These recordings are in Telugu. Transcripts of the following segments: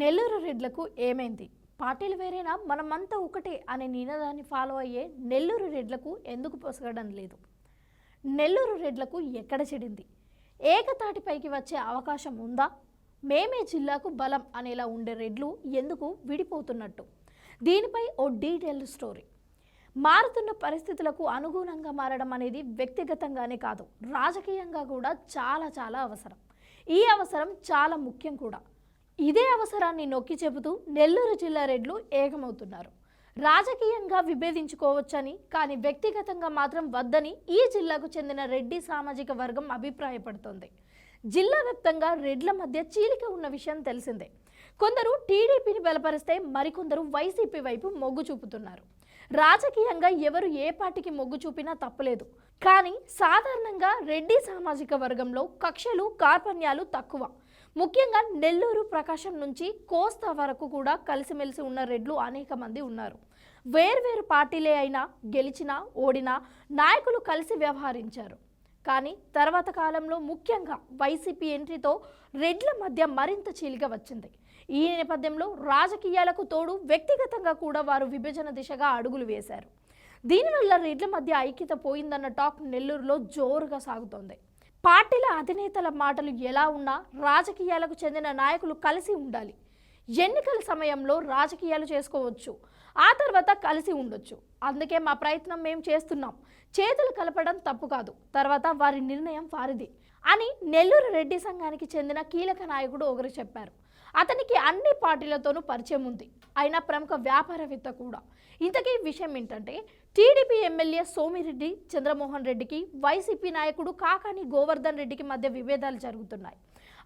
నెల్లూరు రెడ్లకు ఏమైంది? పార్టీలు వేరేనా? మనమంతా ఒకటే అనే నినాదాన్ని ఫాలో అయ్యే నెల్లూరు రెడ్లకు ఎందుకు పొసగడం లేదు? నెల్లూరు రెడ్లకు ఎక్కడ చెడింది? ఏకతాటిపైకి వచ్చే అవకాశం ఉందా? మేమే జిల్లాకు బలం అనేలా ఉండే రెడ్లు ఎందుకు విడిపోతున్నట్టు? దీనిపై ఓ డీటెయిల్డ్ స్టోరీ. మారుతున్న పరిస్థితులకు అనుగుణంగా మారడం అనేది వ్యక్తిగతంగానే కాదు రాజకీయంగా కూడా చాలా చాలా అవసరం. ఈ అవసరం చాలా ముఖ్యం కూడా. ఇదే అవసరాన్ని నొక్కి చెబుతూ నెల్లూరు జిల్లా రెడ్లు ఏకమవుతున్నారు. రాజకీయంగా విభేదించుకోవచ్చని కానీ వ్యక్తిగతంగా మాత్రం వద్దని ఈ జిల్లాకు చెందిన రెడ్డి సామాజిక వర్గం అభిప్రాయపడుతోంది. జిల్లా వ్యాప్తంగా రెడ్ల మధ్య చీలిక ఉన్న విషయం తెలిసిందే. కొందరు టీడీపీని బలపరిస్తే మరికొందరు వైసీపీ వైపు మొగ్గు చూపుతున్నారు. రాజకీయంగా ఎవరు ఏ పార్టీకి మొగ్గు చూపినా తప్పలేదు. కానీ సాధారణంగా రెడ్డి సామాజిక వర్గంలో కక్షలు కార్పణ్యాలు తక్కువ. ముఖ్యంగా నెల్లూరు ప్రకాశం నుంచి కోస్తా వరకు కూడా కలిసిమెలిసి ఉన్న రెడ్లు అనేక మంది ఉన్నారు. వేర్వేరు పార్టీలే అయినా గెలిచినా ఓడినా నాయకులు కలిసి వ్యవహరించారు. కానీ తర్వాత కాలంలో ముఖ్యంగా వైసీపీ ఎంట్రీతో రెడ్ల మధ్య మరింత చీలిక వచ్చింది. ఈ నేపథ్యంలో రాజకీయాలకు తోడు వ్యక్తిగతంగా కూడా వారు విభజన దిశగా అడుగులు వేశారు. దీనివల్ల రెడ్ల మధ్య ఐక్యత పోయిందన్న టాక్ నెల్లూరులో జోరుగా సాగుతోంది. పార్టీల అధినేతల మాటలు ఎలా ఉన్నా రాజకీయాలకు చెందిన నాయకులు కలిసి ఉండాలి. ఎన్నికల సమయంలో రాజకీయాలు చేసుకోవచ్చు. ఆ తర్వాత కలిసి ఉండొచ్చు. అందుకే మా ప్రయత్నం మేము చేస్తున్నాం. చేతులు కలపడం తప్పు కాదు. తర్వాత వారి నిర్ణయం వారిది అని నెల్లూరు రెడ్డి సంఘానికి చెందిన కీలక నాయకుడు ఒకరు చెప్పారు. అతనికి అన్ని పార్టీలతోనూ పరిచయం ఉంది. అయినా ప్రముఖ వ్యాపారవేత్త కూడా. ఇంతకీ విషయం ఏంటంటే టీడీపీ ఎమ్మెల్యే సోమిరెడ్డి చంద్రమోహన్ రెడ్డికి వైసీపీ నాయకుడు కాకాని గోవర్ధన్ రెడ్డికి మధ్య విభేదాలు జరుగుతున్నాయి.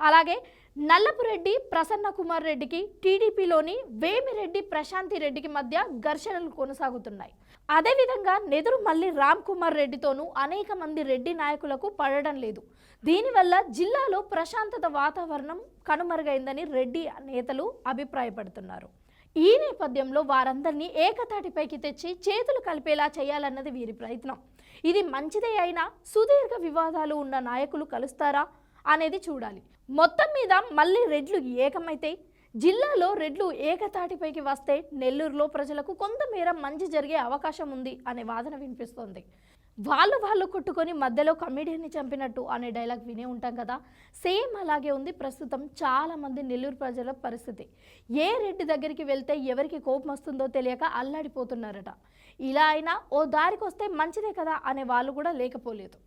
అలాగే నల్లపురెడ్డి ప్రసన్న కుమార్ రెడ్డికి టీడీపీలోని వేమిరెడ్డి ప్రశాంతి రెడ్డికి మధ్య ఘర్షణలు కొనసాగుతున్నాయి. అదేవిధంగా నెదురు మల్లి రామ్ కుమార్ రెడ్డితోనూ అనేక మంది రెడ్డి నాయకులకు పడడం లేదు. దీనివల్ల జిల్లాలో ప్రశాంతత వాతావరణం కనుమరుగైందని రెడ్డి నేతలు అభిప్రాయపడుతున్నారు. ఈ నేపథ్యంలో వారందరినీ ఏకతాటిపైకి తెచ్చి చేతులు కలిపేలా చేయాలన్నది వీరి ప్రయత్నం. ఇది మంచిదే అయినా సుదీర్ఘ వివాదాలు ఉన్న నాయకులు కలుస్తారా? అనేది చూడాలి. మొత్తం మీద మళ్ళీ రెడ్లు ఏకమైతే జిల్లాలో రెడ్లు ఏకతాటిపైకి వస్తే నెల్లూరులో ప్రజలకు కొంతమేర మంచి జరిగే అవకాశం ఉంది అనే వాదన వినిపిస్తోంది. వాళ్ళు వాళ్ళు కొట్టుకొని మధ్యలో కమెడియన్ని చంపినట్టు అనే డైలాగ్ వినే ఉంటాం కదా. సేమ్ అలాగే ఉంది ప్రస్తుతం చాలామంది నెల్లూరు ప్రజల పరిస్థితి. ఏ రెడ్డి దగ్గరికి వెళ్తే ఎవరికి కోపం వస్తుందో తెలియక అల్లాడిపోతున్నారట. ఇలా అయినా ఓ దారికి వస్తే మంచిదే కదా అనే వాళ్ళు కూడా లేకపోలేదు.